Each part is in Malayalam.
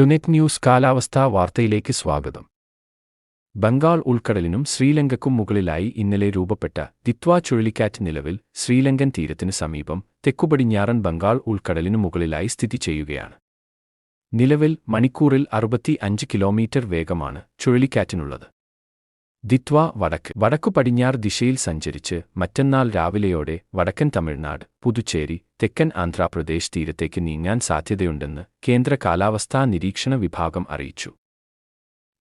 ടുനെറ്റ് ന്യൂസ് കാലാവസ്ഥാ വാർത്തയിലേക്ക് സ്വാഗതം. ബംഗാൾ ഉൾക്കടലിനും ശ്രീലങ്കയ്ക്കും മുകളിലായി ഇന്നലെ രൂപപ്പെട്ട ദിത്വ ചുഴലിക്കാറ്റ് നിലവിൽ ശ്രീലങ്കൻ തീരത്തിന് സമീപം തെക്കുപടിഞ്ഞാറൻ ബംഗാൾ ഉൾക്കടലിനു മുകളിലായി സ്ഥിതി ചെയ്യുകയാണ്. നിലവിൽ മണിക്കൂറിൽ അറുപത്തി അഞ്ച് കിലോമീറ്റർ വേഗമാണ് ചുഴലിക്കാറ്റിനുള്ളത്. ദിത്വ വടക്ക്. വടക്കു പടിഞ്ഞാറ് ദിശയിൽ സഞ്ചരിച്ച് മറ്റന്നാൾ രാവിലെയോടെ വടക്കൻ തമിഴ്നാട് പുതുച്ചേരി തെക്കൻ ആന്ധ്രാപ്രദേശ് തീരത്തേക്ക് നീങ്ങാൻ സാധ്യതയുണ്ടെന്ന് കേന്ദ്ര കാലാവസ്ഥാ നിരീക്ഷണ വിഭാഗം അറിയിച്ചു.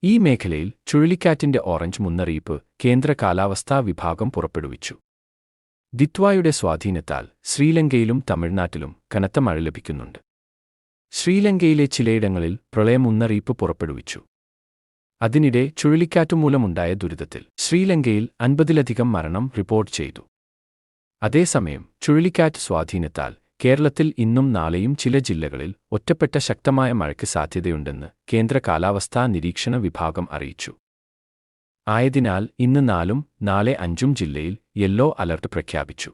ഈ മേഖലയിൽ ചുഴലിക്കാറ്റിന്റെ ഓറഞ്ച് മുന്നറിയിപ്പ് കേന്ദ്ര കാലാവസ്ഥാ വിഭാഗം പുറപ്പെടുവിച്ചു. ദിത്വായുടെ സ്വാധീനത്താൽ ശ്രീലങ്കയിലും തമിഴ്നാട്ടിലും കനത്ത മഴ ലഭിക്കുന്നുണ്ട്. ശ്രീലങ്കയിലെ ചിലയിടങ്ങളിൽ പ്രളയം മുന്നറിയിപ്പ് പുറപ്പെടുവിച്ചു. അതിനിടെ ചുഴലിക്കാറ്റുമൂലമുണ്ടായ ദുരിതത്തിൽ ശ്രീലങ്കയിൽ അൻപതിലധികം മരണം റിപ്പോർട്ട് ചെയ്തു. അതേസമയം ചുഴലിക്കാറ്റ് സ്വാധീനത്താൽ കേരളത്തിൽ ഇന്നും നാളെയും ചില ജില്ലകളിൽ ഒറ്റപ്പെട്ട ശക്തമായ മഴയ്ക്ക് സാധ്യതയുണ്ടെന്ന് കേന്ദ്ര കാലാവസ്ഥാ നിരീക്ഷണ വിഭാഗം അറിയിച്ചു. ആയതിനാൽ ഇന്ന് നാലും നാളെ അഞ്ചും ജില്ലയിൽ യെല്ലോ അലർട്ട് പ്രഖ്യാപിച്ചു.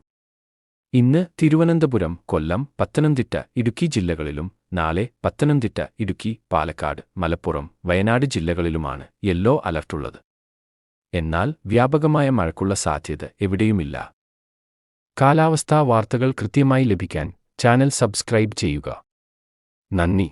ഇന്ന് തിരുവനന്തപുരം കൊല്ലം പത്തനംതിട്ട ഇടുക്കി ജില്ലകളിലും നാളെ പത്തനംതിട്ട ഇടുക്കി പാലക്കാട് മലപ്പുറം വയനാട് ജില്ലകളിലുമാണ് യെല്ലോ അലർട്ടുള്ളത് എന്നാൽ വ്യാപകമായ മഴയ്ക്കുള്ള സാധ്യത എവിടെയുമില്ല. കാലാവസ്ഥാ വാർത്തകൾ കൃത്യമായി ലഭിക്കാൻ ചാനൽ സബ്സ്ക്രൈബ് ചെയ്യുക. നന്ദി.